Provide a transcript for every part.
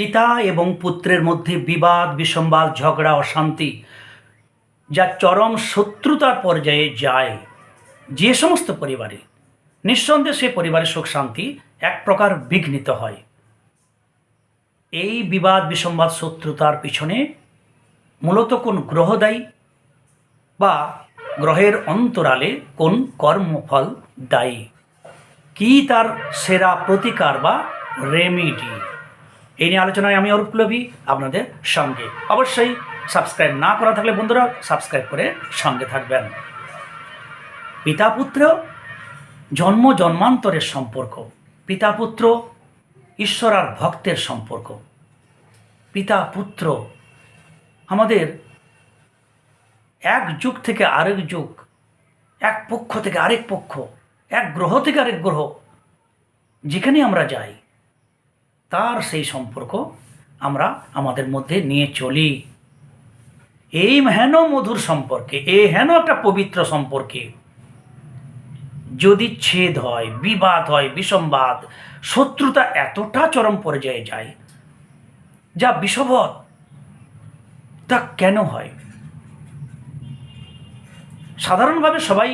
পিতা এবং পুত্রের মধ্যে বিবাদ, বিসম্বাদ, ঝগড়া, অশান্তি যা চরম শত্রুতার পর্যায়ে যায় যে সমস্ত পরিবারে। নিঃসন্দেহে সে পরিবারের সুখ, শান্তি এক প্রকার বিঘ্নিত হয়। এই বিবাদ, বিসম্বাদ, শত্রুতার পিছনে মূলত কোন গ্রহ দায়ী বা গ্রহের অন্তরালে কোন কর্মফল দায়ী? কি তার সেরা প্রতিকার বা রেমিডি? এই নিয়ে আলোচনায় আমি অরূপ প্লবী আপনাদের সঙ্গে। অবশ্যই সাবস্ক্রাইব না করা থাকলে বন্ধুরা সাবস্ক্রাইব করে সঙ্গে থাকবেন। পিতা পুত্র, জন্ম জন্মান্তরের সম্পর্ক। পিতা পুত্র, ঈশ্বর আর ভক্তের সম্পর্ক। পিতা পুত্র, আমাদের এক যুগ থেকে আরেক যুগ, এক পক্ষ থেকে আরেক পক্ষ, এক গ্রহ থেকে আরেক গ্রহ, যেখানে আমরা যাই তার সেই সম্পর্ক আমরা আমাদের মধ্যে নিয়ে চলি। এই হেন মধুর সম্পর্কে এই হেন একটা পবিত্র সম্পর্কে। যদি ছেদ হয়, বিবাদ হয় বিসম্বাদ শত্রুতা এতটা চরম পর্যায়ে যায়, যা বিষবৎ, তা কেন হয়? সাধারণভাবে সবাই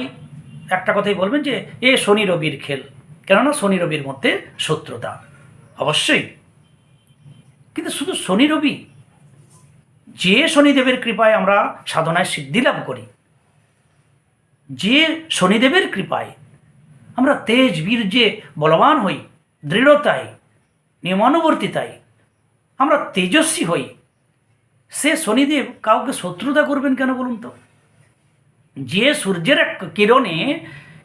একটা কথাই বলবেন যে, এ শনি রবির খেল, কেননা শনি রবির মধ্যে শত্রুতা। অবশ্যই। কিন্তু শুধু শনি রবি, যে শনিদেবের কৃপায় আমরা সাধনায় সিদ্ধি লাভ করি, যে শনিদেবের কৃপায় আমরা তেজ বীর্যে বলবান হই, দৃঢ়তায়, নিয়মানুবর্তিতায়, আমরা তেজস্বী হই, সে শনিদেব কাউকে শত্রুতা করবেন কেন বলুন তো? যে সূর্যের এক কিরণে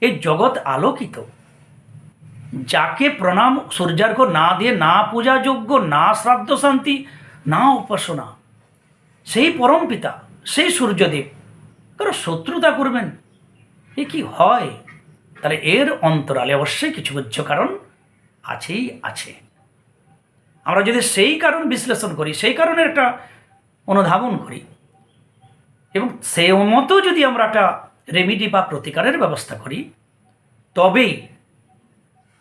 এই জগৎ আলোকিত যাকে প্রণাম সূর্যার্ঘ না দিয়ে না পূজাযোগ্য না শ্রাদ্ধ শান্তি, না উপাসনা, সেই পরম পিতা, সেই সূর্যদেব, কারও শত্রুতা করবেন? এ কি হয়? তাহলে এর অন্তরালে অবশ্যই কিছু উচ্চ কারণ আছেই আছে। আমরা যদি সেই কারণ বিশ্লেষণ করি, সেই কারণের একটা অনুধাবন করি, এবং সে মতো যদি আমরা একটা রেমিডি বা প্রতিকারের ব্যবস্থা করি, তবেই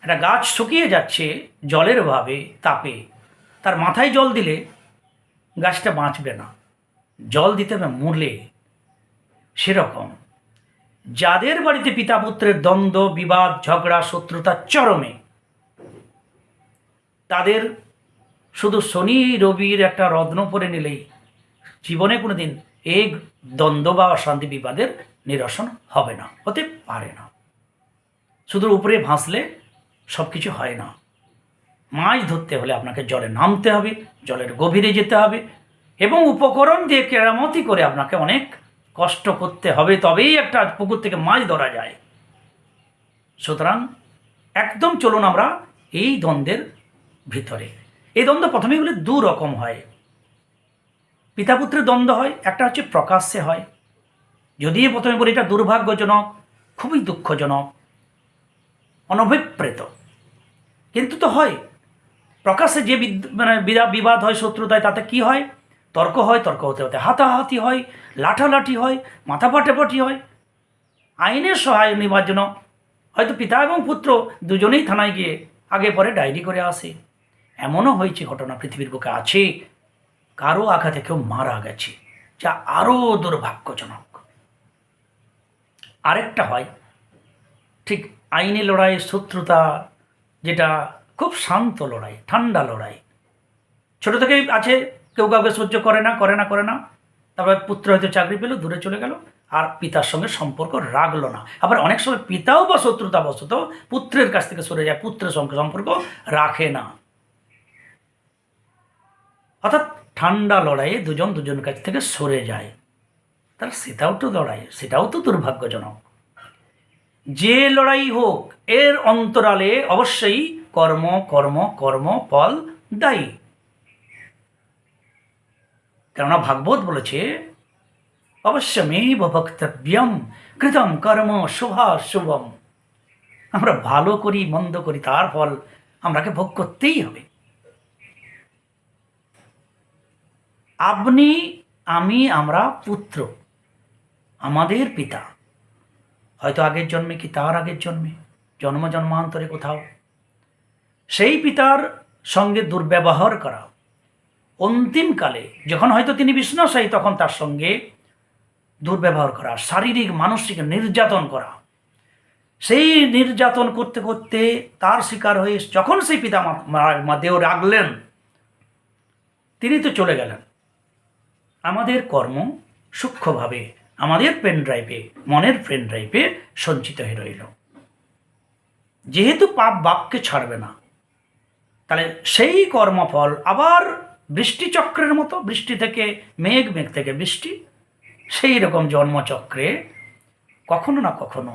একটা গাছ শুকিয়ে যাচ্ছে জলের অভাবে তাপে। তার মাথায় জল দিলে গাছটা বাঁচবে না। জল দিতে হবে মূলে। সেরকম। যাদের বাড়িতে পিতা পুত্রের দ্বন্দ্ব, বিবাদ, ঝগড়া, শত্রুতা চরমে, তাদের শুধু শনি, রবির একটা রত্ন পরে নিলেই জীবনে কোনো দিন এই দ্বন্দ্ব বা অশান্তি বিবাদের নিরসন হবে না, হতে পারে না। শুধু উপরে ভাসলে সব কিছু হয় না। মাছ ধরতে হলে আপনাকে জলে নামতে হবে, জলের গভীরে যেতে হবে এবং উপকরণ দিয়ে কেরামতি করে আপনাকে অনেক কষ্ট করতে হবে, তবেই একটা পুকুর থেকে মাছ ধরা যায়। সুতরাং একদম চলুন আমরা এই দ্বন্দ্বের ভিতরে। এই দ্বন্দ্ব প্রথমেগুলি দু রকম হয়। পিতা পুত্রের দ্বন্দ্ব হয়, একটা হচ্ছে প্রকাশ্যে হয়। যদি প্রথমে বলি এটা দুর্ভাগ্যজনক, খুবই দুঃখজনক, অনভিপ্রেত। কিন্তু তো হয়। প্রকাশ্যে যে মানে বিবাদ হয় শত্রুতায়, তাতে কি হয়? তর্ক হয়, তর্ক হতে হতে। হাতাহাতি হয়, লাঠালাঠি হয় মাথা পাটাপাটি হয়। আইনের সহায় নেওয়ার জন্য হয়তো পিতা এবং পুত্র দুজনেই থানায় গিয়ে আগে পরে ডায়েরি করে আসে। এমনও হয়েছে ঘটনা পৃথিবীর বুকে আছে। কারও আঘাতে কেউ মারা গেছে, যা আরও দুর্ভাগ্যজনক। আরেকটা হয়, ঠিক আইনি লড়াই শত্রুতা যেটা খুব শান্ত লড়াই, ঠান্ডা লড়াই। ছোট থেকেই আছে, কেউ কাউকে সহ্য করে না করে না করে না। তারপর পুত্র হয়তো চাকরি পেল, দূরে চলে গেল, আর পিতার সঙ্গে সম্পর্ক রাখল না। আবার অনেক সময় পিতাও বা শত্রুতা বশত পুত্রের কাছ থেকে সরে যায়, পুত্রের সঙ্গে সম্পর্ক রাখে না। অর্থাৎ ঠান্ডা লড়াইয়ে দুজন দুজনের কাছ থেকে সরে যায়। তার সেটাও তো লড়াই, সেটাও তো দুর্ভাগ্যজনক। যে লড়াই হোক, এর অন্তরালে অবশ্যই কর্ম কর্ম কর্ম, ফল, দায়ী। কেননা ভাগবত বলেছে, অবশ্যমেব ভক্তব্যম কৃতম কর্ম শুভা শুভম। আমরা ভালো করি, মন্দ করি, তার ফল আমরাকে ভোগ করতেই হবে। আপনি, আমি, আমরা পুত্র, আমাদের পিতা। হয়তো আগের জন্মে কি তার আগের জন্মে? জন্ম জন্মান্তরে কোথাও? সেই পিতার সঙ্গে দুর্ব্যবহার করা। অন্তিমকালে যখন হয়তো তিনি বিষ্ণাশায়ী তখন তার সঙ্গে দুর্ব্যবহার করা, শারীরিক, মানসিক নির্যাতন করা। সেই নির্যাতন করতে করতে তার শিকার হয়ে যখন সেই পিতা দেহ রাখলেন, তিনি তো চলে গেলেন। আমাদের কর্ম সূক্ষ্মভাবে আমাদের পেন ড্রাইভে মনের পেন ড্রাইভে সঞ্চিত হয়ে রইল। যেহেতু পাপ বাপকে ছাড়বে না, তাহলে সেই কর্মফল আবার বৃষ্টিচক্রের মতো, বৃষ্টি থেকে, মেঘ মেঘ থেকে বৃষ্টি, সেই রকম জন্মচক্রে কখনো না কখনো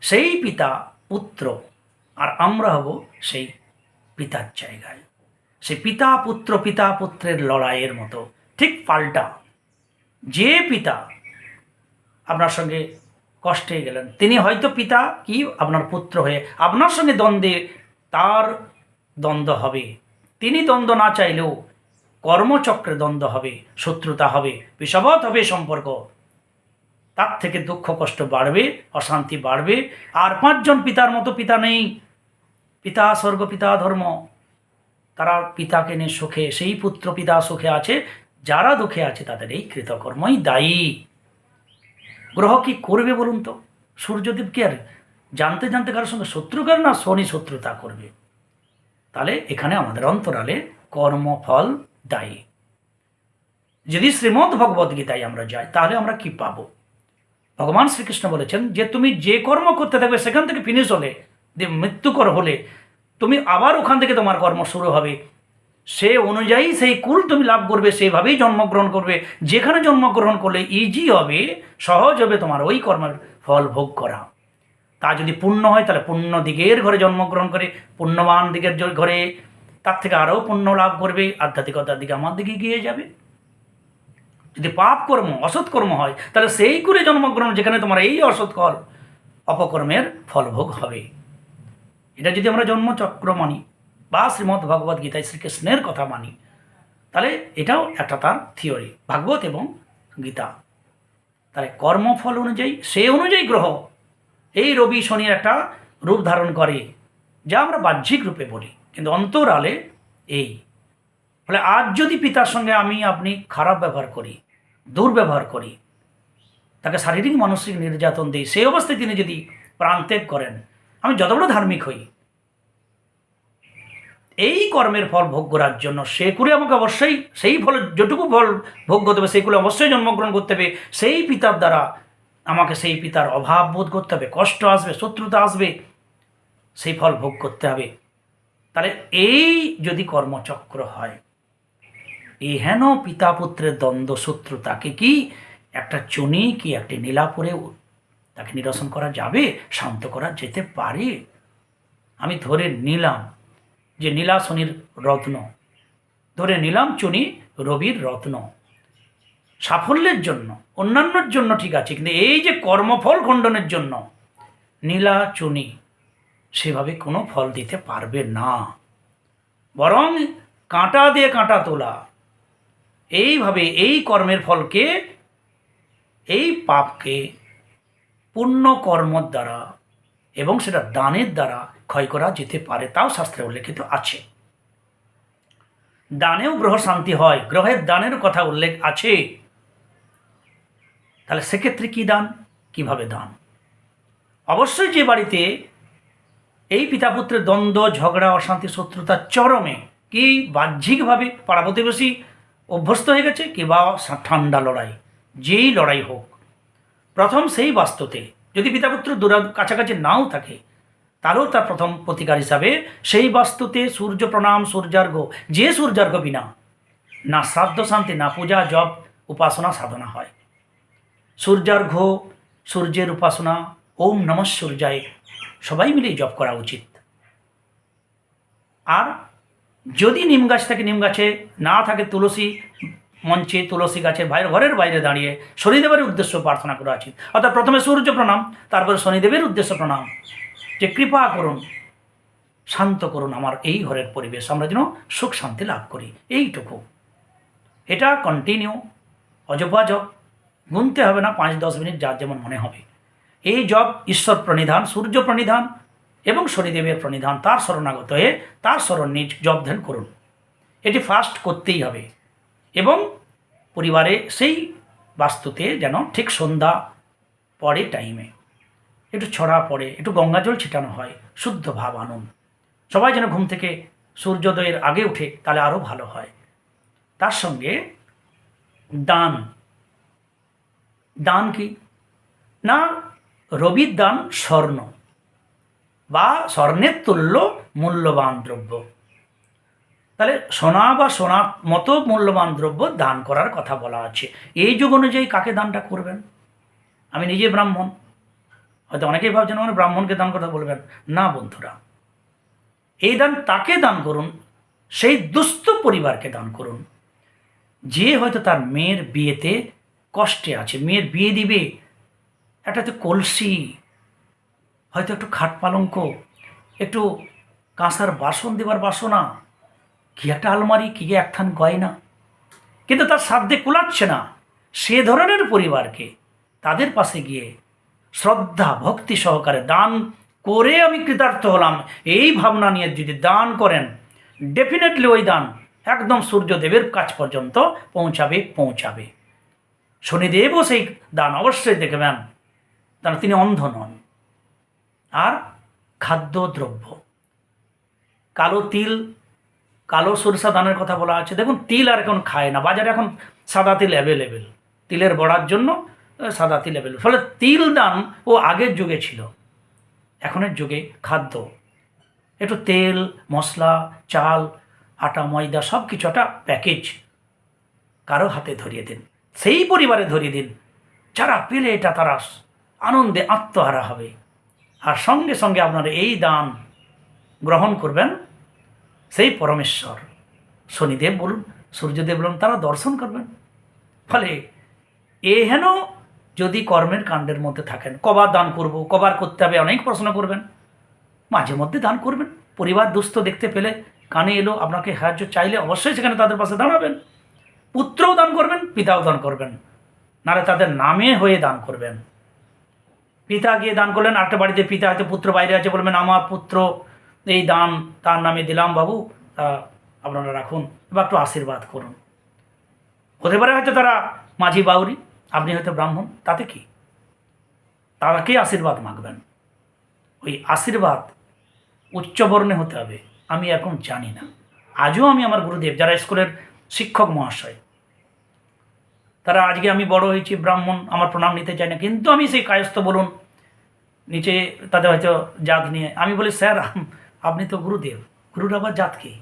সেই পিতা, পুত্র, আর আমরা হব সেই পিতার জায়গায়। সেই পিতা, পুত্র, পিতা, পুত্রের লড়াইয়ের মতো, ঠিক পাল্টা যে পিতা আপনার সঙ্গে কষ্টে গেলেন। তিনি হয়তো পিতা কি আপনার পুত্র হয়ে আপনার সঙ্গে দ্বন্দ্বে তার দ্বন্দ্ব হবে। তিনি দ্বন্দ্ব না চাইলেও কর্মচক্রে দ্বন্দ্ব হবে, শত্রুতা হবে বিষবৎ হবে সম্পর্ক। তার থেকে দুঃখ কষ্ট বাড়বে, অশান্তি বাড়বে। আর পাঁচজন পিতার মতো পিতা নেই। পিতা স্বর্গ, পিতা ধর্ম। তারা পিতাকে নিয়ে সুখে, সেই পুত্র পিতা সুখে আছে, যারা দুঃখে আছে তাদের এই কৃতকর্মই দায়ী। গ্রহ কি করবে বলুন তো? সূর্যদেব কি আর জানতে জানতে কারোর সঙ্গে শত্রু না শনি শত্রুতা করবে? তাহলে এখানে আমাদের অন্তরালে কর্মফল দায়ী। যদি শ্রীমদ্ ভগবদ গীতায় আমরা যাই, তাহলে আমরা কি পাবো? ভগবান শ্রীকৃষ্ণ বলেছেন যে, তুমি যে কর্ম করতে থাকবে, সেখান থেকে ফিনিশ হলে মৃত্যুকর হলে, তুমি আবার ওখান থেকে তোমার কর্ম শুরু হবে। সে অনুযায়ী সেই কুল তুমি লাভ করবে সেইভাবেই জন্মগ্রহণ করবে। যেখানে জন্মগ্রহণ করলে ইজি হবে, সহজ হবে তোমার ওই কর্মের ফল ভোগ করা। তা যদি পুণ্য হয়, তাহলে পুণ্য দিকের ঘরে জন্মগ্রহণ করে, পুণ্যবান দিকের ঘরে তার থেকে আরও পুণ্য লাভ করবে, আধ্যাত্মিকতার দিকে আমার দিকে গিয়ে যাবে। যদি পাপ কর্ম, অসৎ কর্ম হয়, তাহলে সেই করে জন্মগ্রহণ, যেখানে তোমার এই অসৎ কর, অপকর্মের ফলভোগ হবে। এটা যদি আমরা জন্মচক্র মানি বা শ্রীমদ্ ভগবদ গীতায় শ্রীকৃষ্ণের কথা মানি, তাহলে এটাও একটা তার থিওরি, ভাগবত এবং গীতা। তাহলে কর্মফল অনুযায়ী, সে অনুযায়ী গ্রহ, এই রবি শনির একটা রূপ ধারণ করে, যা আমরা বাহ্যিক রূপে বলি, কিন্তু অন্তরালে এই। ফলে আজ যদি পিতার সঙ্গে আমি, আপনি খারাপ ব্যবহার করি, দুর্ব্যবহার করি, তাকে শারীরিক মানসিক নির্যাতন দিই সেই অবস্থায় তিনি যদি প্রাণত্যাগ করেন, আমি যত বড় ধার্মিক হই এই কর্মের ফল ভোগ করার জন্য সে করে আমাকে অবশ্যই সেই ফল, যেটুকু ফল ভোগ করতে হবে সেইগুলো অবশ্যই জন্মগ্রহণ করতে হবে। সেই পিতার দ্বারা আমাকে সেই পিতার অভাব বোধ করতে হবে, কষ্ট আসবে, শত্রুতা আসবে, সেই ফল ভোগ করতে হবে। তাহলে এই যদি কর্মচক্র হয় এই হেন পিতা পুত্রের দ্বন্দ্ব শত্রু তাকে কি একটা চুনি কি একটি নীলা নীলাপুরে তাকে নিরসন করা যাবে, শান্ত করা যেতে পারে? আমি ধরে নিলাম যে নীলা শনির রত্ন। ধরে নিলাম চুনি রবির রত্ন। সাফল্যের জন্য, অন্যান্যর জন্য ঠিক আছে, কিন্তু এই যে কর্মফল খণ্ডনের জন্য, নীলা চুনি সেভাবে কোনো ফল দিতে পারবে না। বরং কাঁটা দিয়ে কাঁটা তোলা, এইভাবে এই কর্মের ফলকে, এই পাপকে পুণ্য কর্মর দ্বারা এবং সেটা দানের দ্বারা ক্ষয় করা যেতে পারে, তাও শাস্ত্রে উল্লেখিত আছে। দানেও গ্রহ শান্তি হয়, গ্রহের দানের কথা উল্লেখ আছে। তাহলে সেক্ষেত্রে কি দান? কীভাবে দান? অবশ্যই যে বাড়িতে এই পিতা পুত্রের দ্বন্দ্ব, ঝগড়া, অশান্তি, শত্রুতা, চরমে কি বাহ্যিকভাবে পাড়া প্রতিবেশী অভ্যস্ত হয়ে গেছে কিংবা ঠান্ডা লড়াই, যেই লড়াই হোক। প্রথম সেই বাস্তুতে যদি পিতাপুত্র দূরা কাছাকাছি নাও থাকে তারও তার প্রথম প্রতিকার হিসাবে সেই বাস্তুতে সূর্য প্রণাম, সূর্যার্ঘ, যে সূর্যার্ঘ বিনা না শ্রাদ্ধ শান্তি, না পূজা, জপ, উপাসনা, সাধনা হয়। সূর্যার্ঘ, সূর্যের উপাসনা, ওম নম সূর্যায়, সবাই মিলেই জপ করা উচিত। আর যদি নিম গাছ থাকে নিম গাছে না থাকে তুলসী মঞ্চে তুলসী গাছের বাইরে, ঘরের বাইরে দাঁড়িয়ে শনিদেবের উদ্দেশ্য প্রার্থনা করা উচিত। অর্থাৎ প্রথমে সূর্য প্রণাম, তারপরে শনিদেবের উদ্দেশ্য প্রণাম। যে কৃপা করুন, শান্ত করুন আমার এই ঘরের পরিবেশ। আমরা যেন সুখ শান্তি লাভ করি। এইটুকু। এটা কন্টিনিউ অজপা জপ গুনতে হবে না পাঁচ দশ মিনিট যার যেমন মনে হবে। এই জপ ঈশ্বর প্রণিধান, সূর্য প্রণিধান এবং শনিদেবের প্রণিধান। তার শরণাগত হয়ে তার শরণ নিজ জপ ধ্যান করুন। এটি ফার্স্ট করতেই হবে। এবং পরিবারে সেই বাস্তুতে যেন ঠিক সন্ধ্যা পরে টাইমে একটু ছড়া পড়ে, একটু গঙ্গাজল ছিটানো হয়, শুদ্ধ ভাব আনুন সবাই যেন ঘুম থেকে সূর্যোদয়ের আগে উঠে তাহলে আরও ভালো হয়। তার সঙ্গে দান। দান কি? না, রবির দান স্বর্ণ। বা স্বর্ণের তুল্য মূল্যবান দ্রব্য। তাহলে সোনা বা সোনার মতো মূল্যবান দ্রব্য দান করার কথা বলা আছে এই যুগ অনুযায়ী কাকে দানটা করবেন? আমি নিজে ব্রাহ্মণ। হয়তো অনেকেই ভাবছেন মানে ব্রাহ্মণকে দান কথা বলবেন। না বন্ধুরা। এই দান তাকে দান করুন, সেই দুস্থ পরিবারকে দান করুন, যে হয়তো তার মেয়ের বিয়েতে কষ্টে আছে। মেয়ের বিয়ে দিবে, একটা তো কলসি, হয়তো একটু খাট পালঙ্ক, একটু কাঁসার বাসন দেবার বাসনা কি একটা আলমারি, কি একখান গয়না। কিন্তু তার সাধ্যে কুলাচ্ছে না। সে ধরনের পরিবারকে তাদের পাশে গিয়ে শ্রদ্ধা, ভক্তি সহকারে দান করে আমি কৃতার্থ হলাম। এই ভাবনা নিয়ে যদি দান করেন ডেফিনেটলি ওই দান একদম সূর্যদেবের কাছ পর্যন্ত পৌঁছাবে পৌঁছাবে। শনিদেবও সেই দান অবশ্যই দেখবেন কারণ তিনি অন্ধ নন। আর খাদ্যদ্রব্য কালো তিল কালো সরিষা দানের কথা বলা আছে। দেখুন, তিল আর এখন খায় না। বাজারে এখন সাদা তিল অ্যাভেলেবেল তিলের বড়ার জন্য সাদা তিল অ্যাভেলেবেল ফলে তিল দান ও আগের যুগে ছিল। এখনের যুগে খাদ্য। একটু তেল, মশলা, চাল, আটা, ময়দা সব কিছু একটা প্যাকেজ কারও হাতে ধরিয়ে দিন। সেই পরিবারে ধরিয়ে দিন। যারা পেলে এটা তারা আনন্দে আত্মহারা হবে। আর সঙ্গে সঙ্গে আপনারা এই দান গ্রহণ করবেন। সেই পরমেশ্বর। শনিদেব বলুন, সূর্যদেব বলুন, তারা দর্শন করবেন। ফলে এহেন যদি কর্মের কাণ্ডের মধ্যে থাকেন, কবার দান করব, কবার করতে হবে, অনেক প্রশ্ন করবেন। মাঝে মধ্যে দান করবেন। পরিবার দুস্থ দেখতে পেলে কানে এলো, আপনাকে সাহায্য চাইলে অবশ্যই সেখানে তাদের পাশে দাঁড়াবেন। পুত্রও দান করবেন, পিতাও দান করবেন। নারে তাদের নামে হয়ে দান করবেন। পিতা গিয়ে দান করলেন, আরেকটা বাড়িতে পিতা হয়তো পুত্র বাইরে আছে বলবেন, আমার পুত্র এই দান তার নামে দিলাম বাবু, তা আপনারা রাখুন বা একটু আশীর্বাদ করুন। হতে পারে হয়তো তারা মাঝি বাউরি, আপনি হয়তো ব্রাহ্মণ, তাতে কি? তাকে আশীর্বাদ মাগবেন। ওই আশীর্বাদ উচ্চবর্ণে হতে হবে, আমি এখন জানি না। আজও আমি আমার গুরুদেব, যারা স্কুলের শিক্ষক মহাশয়, তারা আজকে আমি বড় হয়েছি, ব্রাহ্মণ, আমার প্রণাম নিতে চাই না, কিন্তু আমি সেই কায়স্থ বলুন, নিচে তাদের হয়তো জাত নিয়ে, আমি বলি, স্যার আপনি তো গুরুদেব। গুরুর আবার জাত কি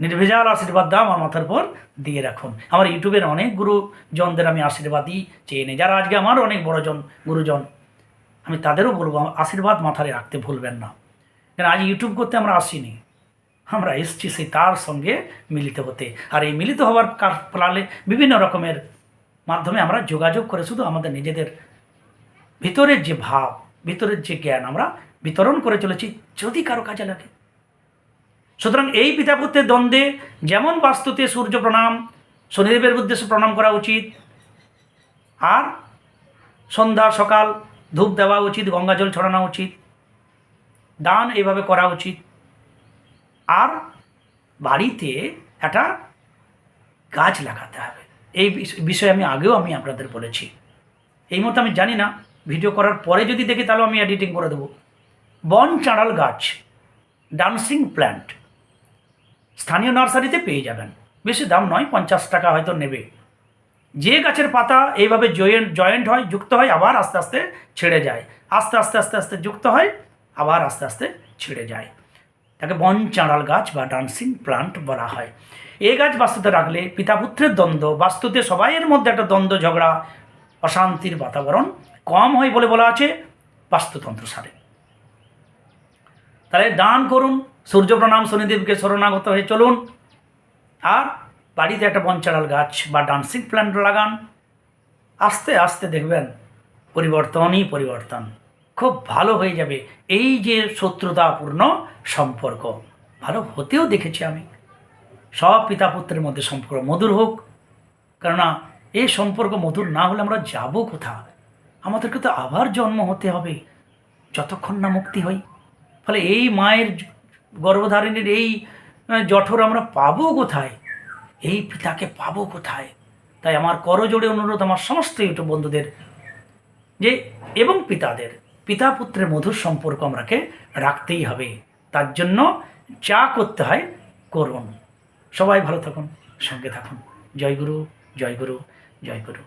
নির্ভেজাল আশীর্বাদ দাও আমার মাথার পর দিয়ে রাখুন। আমার ইউটিউবের অনেক গুরুজনদের আমি আশীর্বাদই চেয়ে নিই। যারা আজকে আমার অনেক বড়জন, গুরুজন, আমি তাদেরও বলব, আশীর্বাদ মাথায় রাখতে ভুলবেন না। কেন, আজ ইউটিউব করতে আমরা আসিনি। আমরা এসছি সেই তার সঙ্গে মিলিত হতে। আর এই মিলিত হওয়ার ফলে বিভিন্ন রকমের মাধ্যমে আমরা যোগাযোগ করে শুধু আমাদের নিজেদের ভিতরের যে ভাব, ভিতরের যে জ্ঞান আমরা বিতরণ করে চলেছি যদি কারও কাজে লাগে। সুতরাং এই পিতাপুত্রের দ্বন্দ্বে যেমন বাস্তুতে সূর্য প্রণাম, শনিদেবের উদ্দেশ্যে প্রণাম করা উচিত, আর সন্ধ্যা সকাল ধূপ দেওয়া উচিত গঙ্গাজল ছড়ানো উচিত, দান এইভাবে করা উচিত। আর বাড়িতে একটা গাছ লাগাতে হবে। এই বিষ- বিষয়ে আমি আগেও আমি আপনাদের বলেছি। এই মুহূর্তে আমি জানি না, ভিডিও করার পরে যদি দেখি তাহলে আমি এডিটিং করে দেবো। বন চাঁড়াল গাছ, ডান্সিং প্ল্যান্ট। স্থানীয় নার্সারিতে পেয়ে যাবেন। বেশি দাম নয়, পঞ্চাশ টাকা হয়তো নেবে। যে গাছের পাতা এইভাবে জয়েন্ট জয়েন্ট হয়, যুক্ত হয়, আবার আস্তে আস্তে ছেড়ে যায়। আস্তে আস্তে আস্তে আস্তে যুক্ত হয়, আবার আস্তে আস্তে ছেড়ে যায়। তাকে বন চাঁড়াল গাছ বা ডান্সিং প্লান্ট বলা হয়। এই গাছ বাস্তুতে রাখলে পিতা পুত্রের দ্বন্দ্ব, বাস্তুতে সবাইয়ের মধ্যে একটা দ্বন্দ্ব, ঝগড়া, অশান্তির বাতাবরণ কম হয় বলে বলা আছে বাস্তুতন্ত্র সারে। তাহলে দান করুন, সূর্য প্রণাম, শনিদেবকে শরণাগত হয়ে চলুন। আর বাড়িতে একটা বনচাড়াল গাছ বা ডান্সিং প্ল্যান্ট লাগান। আস্তে আস্তে দেখবেন পরিবর্তনই পরিবর্তন। খুব ভালো হয়ে যাবে এই যে শত্রুতাপূর্ণ সম্পর্ক। ভালো হতেও দেখেছি আমি। সব পিতা পুত্রের মধ্যে সম্পর্ক মধুর হোক। কেননা এই সম্পর্ক মধুর না হলে আমরা যাব কোথা আমাদেরকে তো আবার জন্ম হতে হবে। যতক্ষণ না মুক্তি হই ফলে এই মায়ের গর্ভধারিণীর এই জঠর আমরা পাবো কোথায়? এই পিতাকে পাবো কোথায়? তাই আমার করজোড়ে অনুরোধ আমার সমস্ত ইউটিউব বন্ধুদের যে, এবং পিতাদের, পিতা পুত্রের মধুর সম্পর্ক আমরাকে রাখতেই হবে। তার জন্য যা করতে হয় করুন। সবাই ভালো থাকুন, সঙ্গে থাকুন। জয় গুরু জয় গুরু জয় গুরু।